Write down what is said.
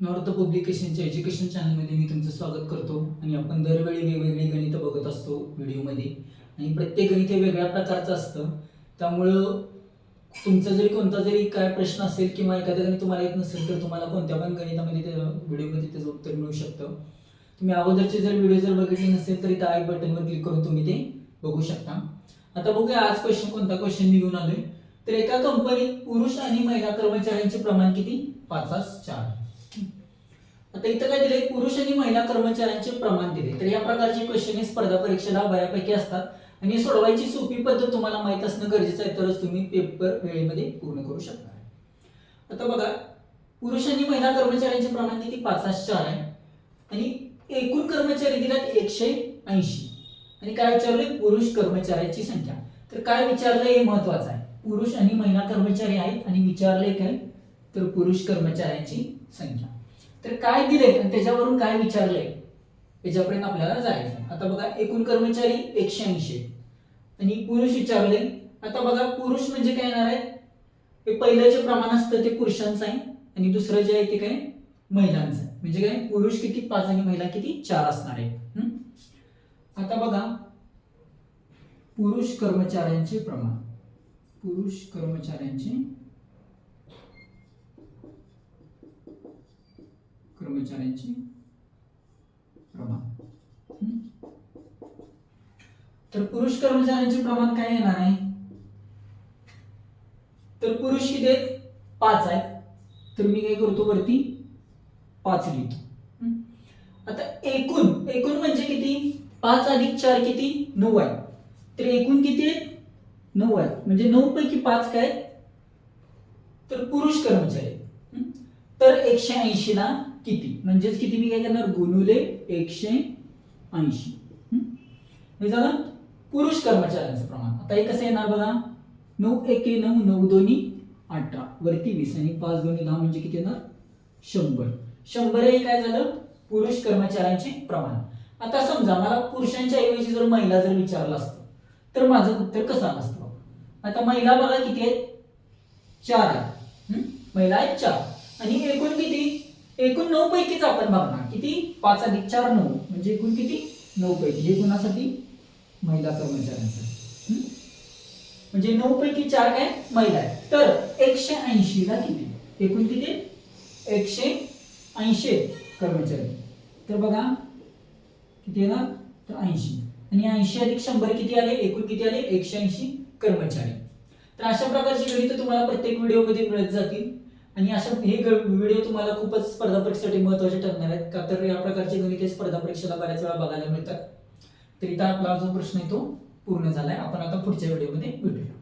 North पब्लिकेशनच्या education चॅनलमध्ये मी तुमचं स्वागत करतो आणि आपण दरवेळी वेगवेगळी गणितं बघत असतो व्हिडिओमध्ये. आणि प्रत्येक गणित हे वेगळ्या प्रकारचं असतं. त्यामुळं तुमचा जरी कोणता जरी काय प्रश्न असेल किंवा एखादं गणित तुम्हाला येत नसेल तर तुम्हाला कोणत्या पण गणितामध्ये त्या व्हिडिओमध्ये त्याचं उत्तर मिळू शकतं. तुम्ही अगोदरचे जर व्हिडिओ जर बघितले नसेल तरी त्या आय बटनवर क्लिक करून तुम्ही ते बघू शकता. आता बघूया आज क्वेश्चन कोणता क्वेश्चन मी घेऊन आलोय. तर एका कंपनीत पुरुष आणि महिला कर्मचाऱ्यांचे प्रमाण किती? पाचास चार. आता इथं काय दिलंय? पुरुष आणि महिला कर्मचाऱ्यांचे प्रमाण दिले तर या प्रकारचे क्वेश्चन हे स्पर्धा परीक्षेला बऱ्यापैकी असतात. आणि सोडवायची सोपी पद्धत तुम्हाला माहीत असणं गरजेचं आहे तरच तुम्ही पेपर वेळेमध्ये पूर्ण करू शकता आता बघा पुरुष आणि महिला कर्मचाऱ्यांचे प्रमाण किती? पाचास चार आहे. आणि एकूण कर्मचारी दिल्यात एकशे ऐंशी. आणि काय विचारलंय? पुरुष कर्मचाऱ्यांची संख्या. तर काय विचारलंय हे महत्वाचं आहे. पुरुष आणि महिला कर्मचारी आहेत आणि विचारले काय? तर पुरुष कर्मचाऱ्यांची संख्या. तर काय दिले आणि त्याच्यावरून काय विचारलंय? याच्यापर्यंत आपल्याला जायचं. आता बघा एकूण कर्मचारी एकशे ऐंशी आणि पुरुष विचारले आता बघा पुरुष म्हणजे काय येणार आहे? हे पहिलं जे प्रमाण असतं ते पुरुषांचं आहे आणि दुसरं जे आहे ते काय? महिलांचं आहे. म्हणजे काय? पुरुष किती? पाच आणि महिला किती? चार असणार आहे. आता बघा पुरुष कर्मचाऱ्यांचे प्रमाण. पुरुष कर्मचाऱ्यांचे कर्मचाऱ्यांची प्रमाण. तर पुरुष कर्मचाऱ्यांचे प्रमाण काय येणार आहे? तर पुरुष किती पाच आहेत. तर मी काय करतो वरती? पाच लिहितो. आता एकूण एकूण म्हणजे किती? पाच अधिक चार किती? नऊ आहे. तर एकूण किती आहेत? नऊ आहेत म्हणजे नऊ पैकी पाच काय? तर पुरुष कर्मचारी. तर एकशे ऐंशी ला किती? म्हणजेच किती मी काय करणार? गुणुले एकशे ऐंशी. हे? झालं पुरुष कर्मचाऱ्यांचं प्रमाण. आता हे कसं येणार बघा? नऊ एके नऊ नऊ दोन्ही अठरा. वरती वीस आणि पाच दोन्ही दहा म्हणजे किती येणार? शंभर. शंभर हे काय झालं? पुरुष कर्मचाऱ्यांचे प्रमाण. आता समजा मला पुरुषांच्या ऐवजी जर महिला जर विचारलं असतं तर माझं उत्तर कसं असतं आता महिला बघा किती आहेत? चार आहेत. महिला आहेत चार. आणि एकूण किती? एकूण नऊ पैकीच आपण बघणार. किती? पाच अधिक चार नऊ. म्हणजे एकूण किती? नऊ पैकी. हे कुणासाठी? महिला कर्मचाऱ्यांसाठी. म्हणजे नऊ पैकी चार काय? महिला आहेत. तर एकशे ऐंशी ला किती? एकूण किती? एकशे ऐंशी कर्मचारी. तर बघा. किती येणार तर ऐंशी. आणि ऐंशी अधिक शंभर किती आले? एकूण किती आले? एकशे ऐंशी कर्मचारी. तर अशा प्रकारची गणित तुम्हाला प्रत्येक व्हिडिओमध्ये मिळत जातील. आणि अशा हे व्हिडिओ तुम्हाला खूपच स्पर्धा परीक्षेसाठी महत्त्वाचे ठरणार आहेत. का तर या प्रकारचे गणिते स्पर्धा परीक्षेला बऱ्याच वेळा बघायला मिळतात. तर इथं आपला जो प्रश्न आहे तो पूर्ण झालाय. आपण आता पुढच्या व्हिडिओमध्ये भेटूया.